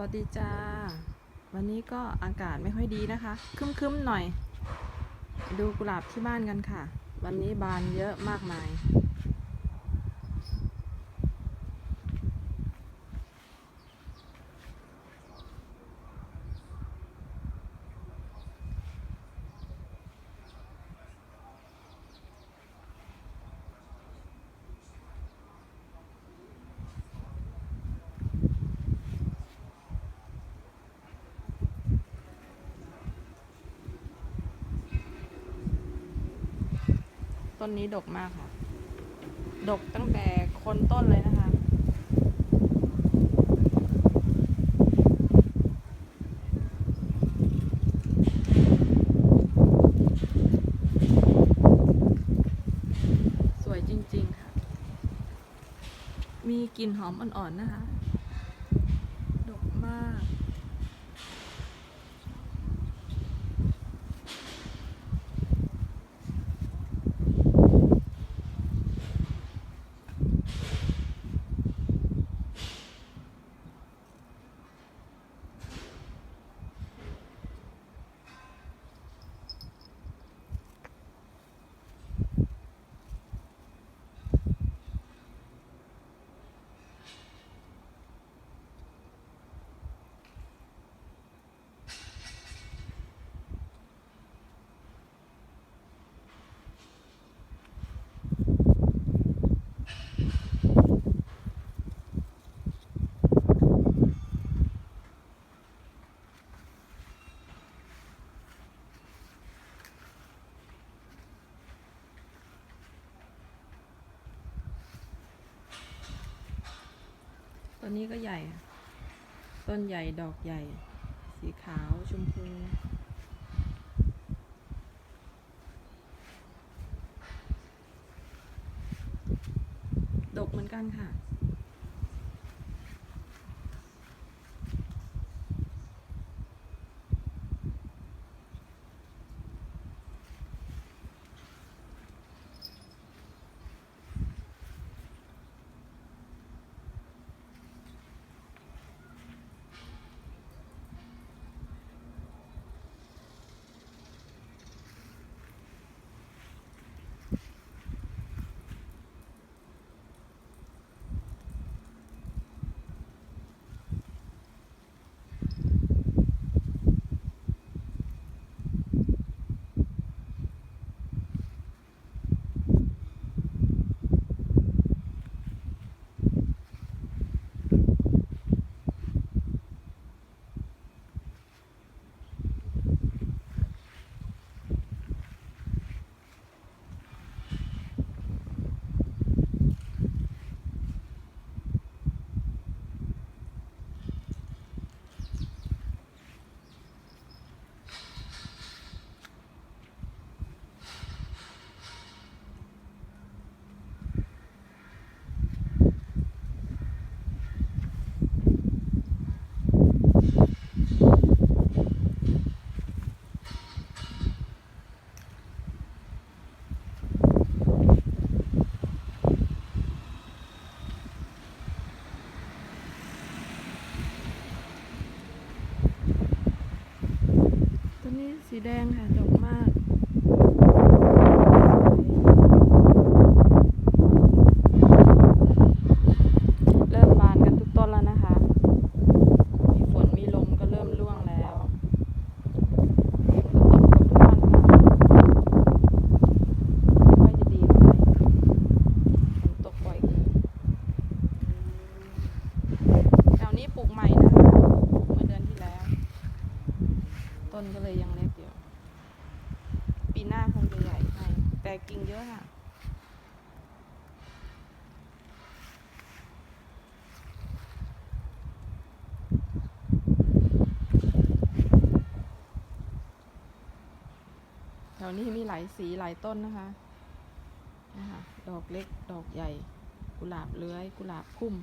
วัสดีจ้า วันนี้ก็อากาศไม่ค่อยดีนะคะคึ้มๆหน่อย ดูกุหลาบที่บ้านกันค่ะ วันนี้บานเยอะมากมาย ต้นนี้ดกมากค่ะ ดกตั้งแต่คนต้นเลยนะคะ สวยจริง ๆ ค่ะ มีกลิ่นหอมอ่อน ๆ นะคะ ดกมาก ต้นนี้ก็ใหญ่ ต้นใหญ่ดอกใหญ่ สีขาวชมพูดกเหมือนกันค่ะ ต้นนี้สี แดงค่ะดกมากเริ่มบานกันทุกต้นแล้วนะคะ มีฝนมีลมก็เริ่มร่วงแล้วฝนตกกับทุกวันค่ะไม่ค่อยจะดีเท่าไหร่ฝนตกบ่อยเกินแถวนี้ปลูกใหม่นะคะปลูกเมื่อเดือนที่แล้ว ต้นก็เลยยังเล็กอยู่ ปีหน้าคงจะใหญ่ให้แต่กิ่งเย อะค่ะแถวนี้มีหลายสีหลายต้นนะคะนะคะดอกเล็กดอกใหญ่ กุหลาบเลื้อย กุหลาบพุ่ม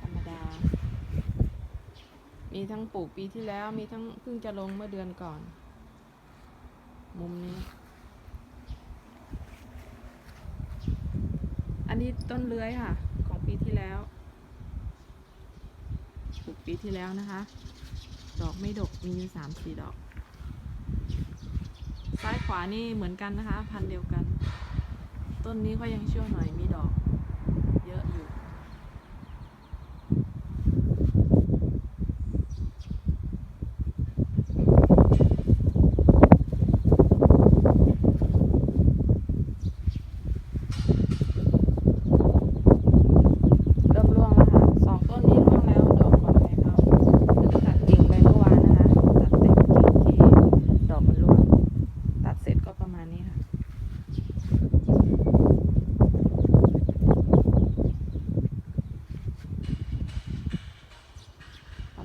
ธรรมดา มีทั้งปลูกปีที่แล้วมีทั้งเพิ่งจะลงเมื่อเดือนก่อน มุมนี้ นนี้ต้นเลื้อยค่ะ ของปีที่แล้วปลูกปีที่แล้วนะคะ ดอกไม่ดกมีอยู่สามสี่ดอก ซ้ายขวานี่เหมือนกันนะคะ พันเดียวกัน ต้นนี้ก็ยังชั่วหน่อยมีดอก เยอะอยู่ เริ่มร่วงแล้วค่ะสองต้นนี้ร่วงแล้ว ดอกก่อนใครเขาตัดกิ่งไปเมื่อวานนะคะ ตัดเต็มกิ่งที่ดอกมันร่วง ตัดเสร็จก็ประมาณนี้ค่ะ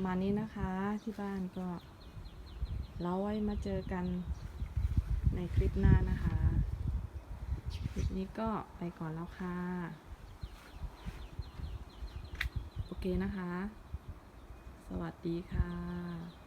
ประมาณนี้นะคะที่บ้านก็เราไว้มาเจอกันในคลิปหน้านะคะ คลิปนี้ก็ไปก่อนแล้วค่ะ โอเคนะคะ สวัสดีค่ะ